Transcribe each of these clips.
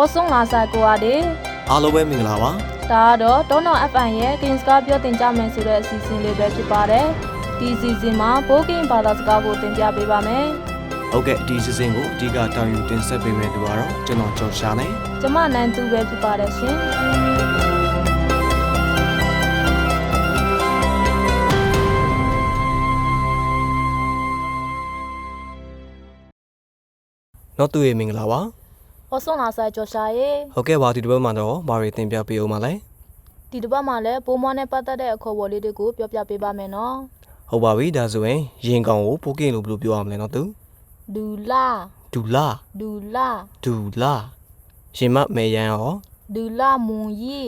ဩဆုံးလာဆိုင်ကိုအားဒီအားလုံးပဲမင်္ဂလာပါဒါကတော့ဒေါနော FM ရဲ့ King Scar ပြောတင်ကြမယ်ဆိုတဲ့အစီအစဉ်လေးပဲဖြစ်ပါတယ်ဒီအစီအစဉ်မှာဘိုးကင်းဘာသာစကားကိုတင်ပြပေးပါမယ်ဟုတ်ကဲ့ဒီစီစဉ်ကိုအဓိကတောင်းယူတင်ဆက်ပေးမယ့်သူကတော့ကျွန်တော်ကျော်ရှာနေကျမနန်းသူပဲဖြစ်ပါတယ်ရှင်တော့သူရဲ့မင်္ဂလာပါ ဩဆုံးလာဆိုင်ကျော်ရှာရဲ့ဟုတ်ကဲ့ပါဒီတစ်ပတ်မှာတော့ဘာတွေတင်ပြပေးအောင်မလဲဒီတစ်ပတ်မှာလည်းဘိုးမွားနဲ့ပတ်သက်တဲ့အခေါ်အဝေါ်လေးတွေကိုပြောပြပေးပါမယ်နော်ဟုတ်ပါပြီဒါဆိုရင်ရင်ကောင်ကိုပိုကင်းလို့ဘယ်လိုပြောရမလဲနော်သူဒူလာဒူလာဒူလာဒူလာရင်မမေယန်ရောဒူလာမွန်ရီ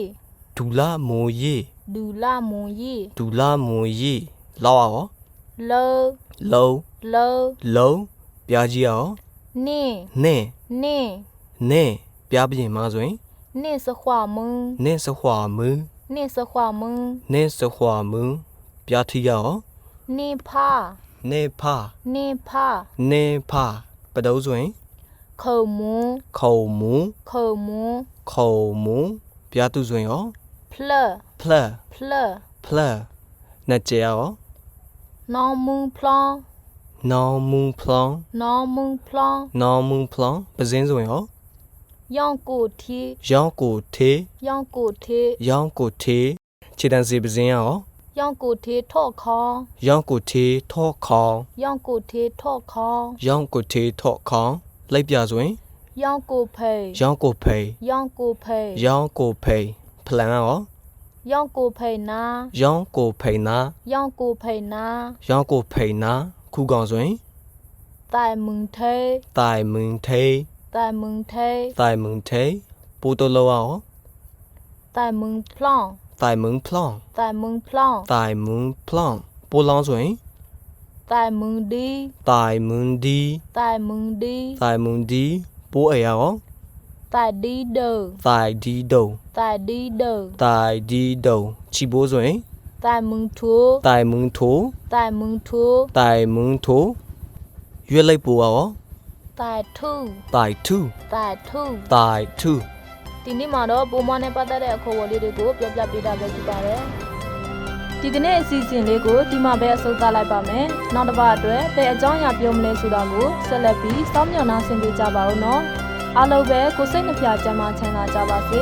ဒူလာမိုးရီဒူလာမွန်ရီဒူလာမိုးရီလောက်ရောလောလုံးလောလုံးပြားကြီးရောနင်းနင်းနင်း နင်းပြားပြင်မှာဆိုရင်နင်းစခွာမွန်းနင်းစခွာမူနင်းစခွာမွန်းနင်းစခွာမူပြားထီရောနင်းဖာနေဖာနင်းဖာနေဖာပဒုံးဆိုရင်ခုံမွန်းခုံမူခုံမွန်းခုံမူပြားသူဆိုရင်ရောဖလဖလဖလဖလနှစ်ကျရောနောင်မွန်းဖလောင်းနောင်မူဖလောင်းနောင်မွန်းဖလောင်းနောင်မူဖလောင်းပစင်းဆိုရင်ရော ယောင်ကိုတီရောင်းကိုထေးယောင်ကိုတေရောင်းကိုထေးခြေတန်းစီပစင်းရောယောင်ကိုတေထော့ခေါင်းရောင်းကိုထေးထော့ခေါင်ယောင်ကိုတေထော့ခေါင်းရောင်းကိုထေးထော့ခေါင်လိုက်ပြဆိုရင်ယောင်ကိုဖေရောင်းကိုဖိန်ယောင်ကိုဖေရောင်းကိုဖိန်ဖလန်ရောယောင်ကိုဖေနာရောင်းကိုဖိန်နာယောင်ကိုဖေနာရောင်းကိုဖိန်နာခုကောင်ဆိုရင်တိုင်မွန်ထေတိုင်မွန်ထေး တိုင်မွန်ထေတိုင်မွန်ထေးပူတိုလောရောတိုင်မွန်ဖလောင်းတိုင်မွန်ဖလောင်းတိုင်မွန်ဖလောင်းတိုင်မွန်ဖလောင်းပူလောင်းဆိုရင်တိုင်မွန်ဒီတိုင်မွန်ဒီတိုင်မွန်ဒီတိုင်မွန်ဒီပူအေရော တိုင်ဒီဒိုတိုင်ဒီဒုံတိုင်ဒီဒိုတိုင်ဒီဒုံချီဘိုးဆိုရင်တိုင်မွန်ထူတိုင်မွန်ထိုတိုင်မွန်ထူတိုင်မွန်ထိုရွက်လိုက်ပူရောတိုင်ထူတိုင်ထူတိုင်ထူတိုင်ထူဒီနေ့မှာတော့ပုံမနဲ့ပတ်သက်တဲ့အခေါ်အဝေါ်လေးတွေကိုပြောပြပေးတာပဲဖြစ်ပါတယ်ဒီကနေ့အစီအစဉ်လေးကိုဒီမှာပဲအဆုံးသတ်လိုက်ပါမယ်နောက်တစ်ပတ်အတွက်ဘယ်အကြောင်းအရာပြောမလဲဆိုတာကိုဆက်လက်ပြီးစောင့်မျှော်နှားဆင်ပေးကြပါဦးနော်အားလုံးပဲကိုယ်စိတ်နှပြချမ်းသာချမ်းသာကြပါစေ